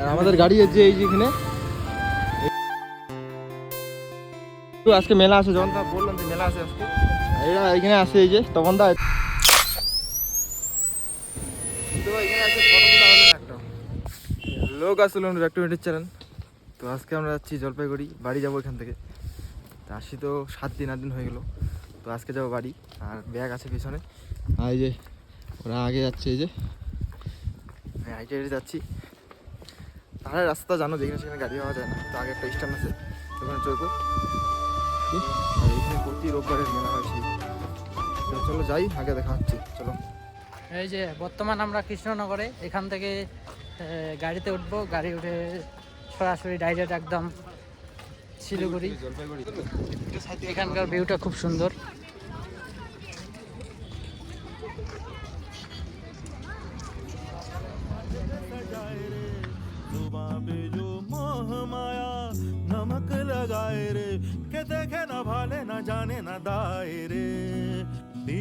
আর আমাদের গাড়ি আছে এই যে এখানে। তো আজকে মেলা আছে যখন তা বললাম যে মেলা আছে আজকে। এরা এখানে আসে এই যে তখন দা লোক আসলে আমরা চ্যানেল তো আজকে আমরা যাচ্ছি জলপাইগুড়ি বাড়ি যাব এখান থেকে। তো আসি তো সাত দিন আট দিন হয়ে গেলো। তো আজকে যাব বাড়ি আর ব্যাগ আছে পিছনে। আর এই যে ওরা আগে যাচ্ছে এই যে। আমি হাইটে যাচ্ছি। পাহাড়ের রাস্তা জানো যেখানে সেখানে গাড়ি পাওয়া যায় না। তো আগে একটা স্ট্যান্ড আছে ওখানে চলবো আর এখানে প্রতি রোববারের মেলা হয় সেই। তো চলো যাই আগে দেখা হচ্ছে চলো। এই যে বর্তমান আমরা কৃষ্ণনগরে এখান থেকে গাড়িতে উঠবো। গাড়ি উঠে সরাসরি ডাইরেক্ট একদম শিলিগুড়ি। জলপাইগুড়ি। এখানকার ভিউটা খুব সুন্দর।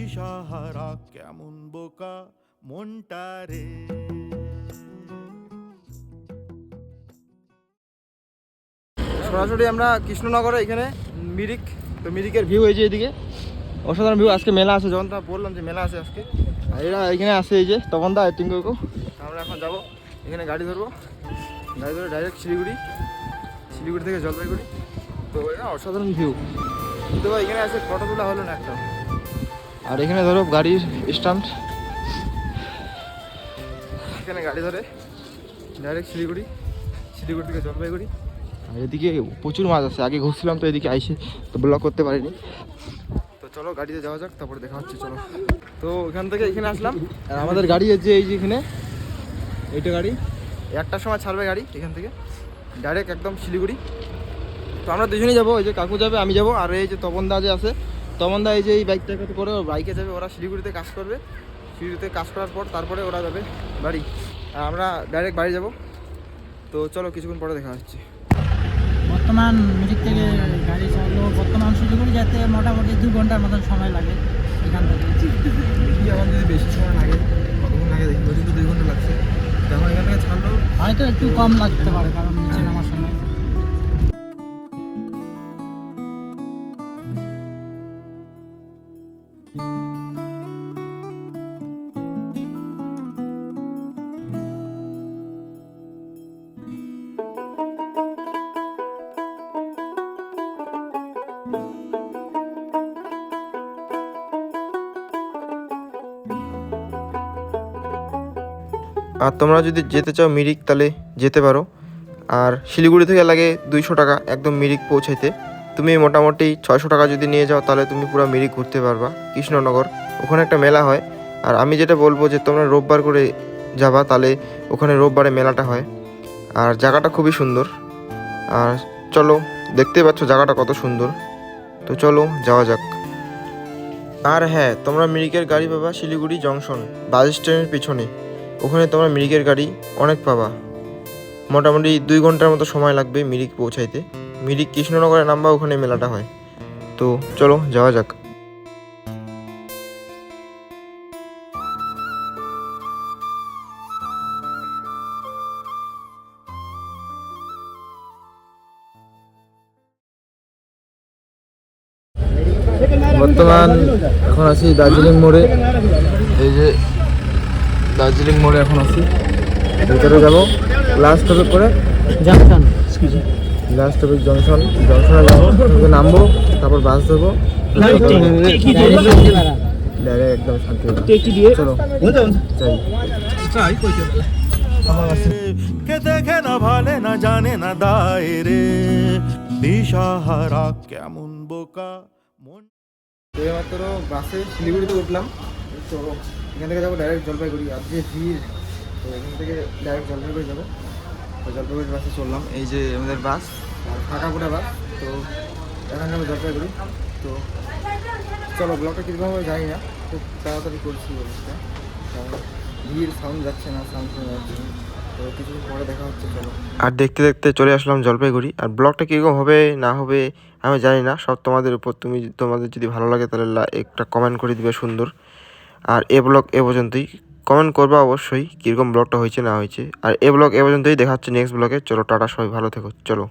দিশাহারা কেমন বোকা মনটা রে? সরাসরি আমরা কৃষ্ণনগরে এখানে মিরিক, তো মিরিকের ভিউ হয়েছে এদিকে। অসাধারণ ভিউ আজকে মেলা আছে, যখন তা বললাম যে মেলা আছে আজকে। আর এরা এখানে আসে এই যে তখন দা টিঙ্কু আমরা এখন যাব, এখানে গাড়ি ধরবো। গাড়ি ধরে ডাইরেক্ট শিলিগুড়ি শিলিগুড়ি থেকে জলপাইগুড়ি। তো অসাধারণ ভিউ কিন্তু এখানে আছে ফটো তোলা হলো না একটা। আর এখানে ধরো গাড়ির স্ট্যান্ড। এখানে গাড়ি ধরে ডাইরেক্ট শিলিগুড়ি শিলিগুড়ি থেকে জলপাইগুড়ি। আর এদিকে প্রচুর মাছ আছে আগে ঘুরছিলাম তো এদিকে আইসে তো ব্লক করতে পারিনি। তো চলো গাড়িতে যাওয়া যাক তারপরে দেখা হচ্ছে চলো। তো এখান থেকে এখানে আসলাম। আর আমাদের গাড়ি আছে এই যে এখানে এইটা গাড়ি। একটার সময় ছাড়বে গাড়ি এখান থেকে ডাইরেক্ট একদম শিলিগুড়ি। তো আমরা দুজনেই যাব ওই যে কাকু যাবে আমি যাব আর এই যে তপনদা যে আছে তপনদা এই যে এই বাইকটাকে করে বাইকে যাবে ওরা শিলিগুড়িতে কাজ করবে। শিলিগুড়িতে কাজ করার পর তারপরে ওরা যাবে বাড়ি। আর আমরা ডাইরেক্ট বাড়ি যাব। তো চলো কিছুক্ষণ পরে দেখা হচ্ছে। বর্তমান মিরিক থেকে গাড়ি চালালো বর্তমান শিলিগুড়ি যেতে মোটামুটি দু ঘণ্টার মতন সময় লাগে এখান থেকে। আমার যদি বেশি সময় লাগে? কতক্ষণ লাগে দেখি? দুই ঘণ্টা লাগছে। তো আমার এখান থেকে ছাড়লো হয়তো একটু কম লাগতে পারে কারণ নিচে নামার সময়। আর তোমরা যদি যেতে চাও মিরিক, তাহলে যেতে পারো। আর শিলিগুড়ি থেকে লাগে দুইশো টাকা একদম মিরিক পৌঁছাইতে। তুমি মোটামুটি ছয়শো টাকা যদি নিয়ে যাও, তাহলে তুমি পুরো মিরিক ঘুরতে পারবা, কৃষ্ণনগর। ওখানে একটা মেলা হয়। আর আমি যেটা বলব যে, তোমরা রোববার করে যাবা, তাহলে ওখানে রোববারে মেলাটা হয়। আর জায়গাটা খুবই সুন্দর। আর চলো দেখতে পাচ্ছ জায়গাটা কত সুন্দর। তো চলো, যাওয়া যাক। আর হ্যাঁ তোমরা মিরিকের গাড়ি পাবা শিলিগুড়ি জংশন, বাস স্ট্যান্ডের পিছনে। ওখানে তোমরা মিরিকের গাড়ি অনেক পাবা। মোটামুটি দুই ঘণ্টার মতো সময় লাগবে মিরিক পৌঁছাইতে। মিরিক কৃষ্ণনগরে নামবা ওখানে মেলাটা হয়। তো চলো, যাওয়া যাক। বর্তমান এখন আছি দার্জিলিং মোড়ে। এই যে দার্জিলিং মোড়ে এখন আছি। ভিতরে যাব। লাস্ট টপিক করে জাংশন লাস্ট টপিক জংশন জংশনে যাব। ওখানে নামবো তারপর বাস ধরবো। ডাইরেক্ট একদম শান্তি চলো। চাই। কে দেখে না ভালে না জানে না দায় রে। দিশাহারা কেমন বোকা মন তো বাসে শিলিগুড়িতে উঠলাম। তো এখান থেকে যাব ডাইরেক্ট জলপাইগুড়ি, আর যে ভিড়, তো এখান থেকে ডাইরেক্ট জলপাইগুড়ি যাব। তো জলপাইগুড়ি বাসে চললাম এই যে আমাদের বাস ফাঁকাপুরা বাস তো এখন যাব জলপাইগুড়ি। তো চলো ব্লগটা কীরকম হবে জানি না, খুব তাড়াতাড়ি করছি কারণ ভিড় সাউন্ড যাচ্ছে না সাউন্ড শোনা যাচ্ছে না। আর দেখতে দেখতে চলে আসলাম জলপাইগুড়ি। আর ব্লগটা কীরকম হবে, না হবে, আমি জানি না, সব তোমাদের উপর। তুমি তোমাদের যদি ভালো লাগে তাহলে একটা কমেন্ট করে দিবে সুন্দর। আর এ ব্লগ এ পর্যন্তই। কমেন্ট করবা অবশ্যই কীরকম ব্লগটা হয়েছে, না হয়েছে। আর এ ব্লগ এ পর্যন্তই, দেখা হচ্ছে নেক্সট ব্লগে। চলো, টাটা, সবাই ভালো থেকো। চলো।